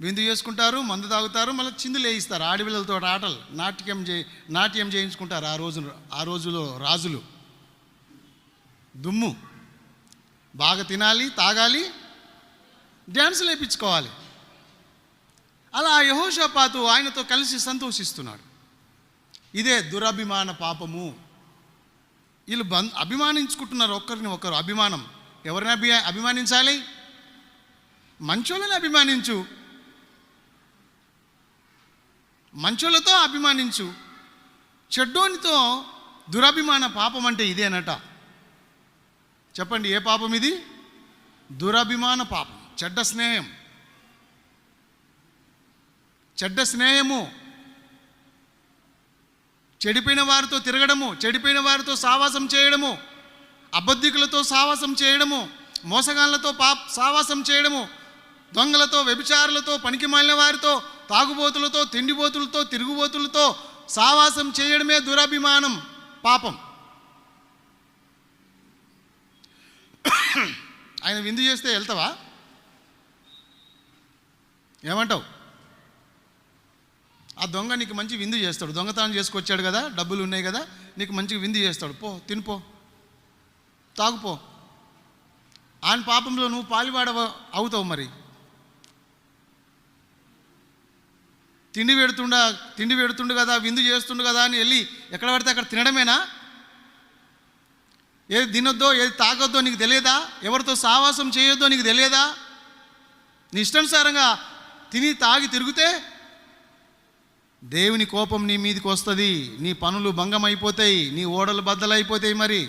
విందు చేసుకుంటారు మందు తాగుతారు మళ్ళీ చిందులు వేయిస్తారు ఆడపిల్లలతో ఆటలు. నాట్యం చే నాట్యం చేయించుకుంటారు ఆ రోజు ఆ రోజులో రాజులు. దుమ్ము. బాగా తినాలి తాగాలి డ్యాన్సులు వేయించుకోవాలి. అలా యహోషపాతు ఆయనతో కలిసి సంతోషిస్తున్నాడు. ఇదే దురభిమాన పాపము. వీళ్ళు బం అభిమానించుకుంటున్నారు ఒక్కరిని ఒకరు. అభిమానం. ఎవరిని అభి అభిమానించాలి? మంచోళ్ళని అభిమానించు. మంచోళ్ళతో అభిమానించు. చెడ్డోనితో దురభిమాన పాపం అంటే ఇదేనట చెప్పండి ఏ పాపం ఇది? దురభిమాన పాపం చెడ్డ స్నేహం. చెడ్డ స్నేహము. చెడిపోయిన వారితో తిరగడము చెడిపోయిన వారితో సావాసం చేయడము అబద్ధికులతో సావాసం చేయడము మోసగాళ్ళతో పా సావాసం చేయడము దొంగలతో వ్యభిచారులతో పనికి మాలిన వారితో తాగుబోతులతో తిండిబోతులతో తిరుగుబోతులతో సావాసం చేయడమే దురభిమానం పాపం. ఆయన విందు చేస్తే వెళ్తావా? ఏమంటావు? ఆ దొంగ నీకు మంచి విందు చేస్తాడు. దొంగతనం చేసుకొచ్చాడు కదా డబ్బులు ఉన్నాయి కదా నీకు మంచి విందు చేస్తాడు. పో తినిపో. తాగుపో. ఆయన పాపంలో నువ్వు పాలివాడ అవుతావు మరి. తిండి పెడుతుండ తిండి పెడుతుండు కదా విందు చేస్తుండు కదా అని వెళ్ళి ఎక్కడ పడితే అక్కడ తినడమేనా? ఏది తినొద్దో ఏది తాగొద్దో నీకు తెలియదా? ఎవరితో సావాసం చేయొద్దో నీకు తెలియదా? నీ ఇష్టానుసారంగా తిని తాగి తిరిగితే దేవుని కోపం నీ మీదకి వస్తుంది నీ పనులు భంగం అయిపోతాయి నీ ఓడలు బద్దలైపోతాయి మరి.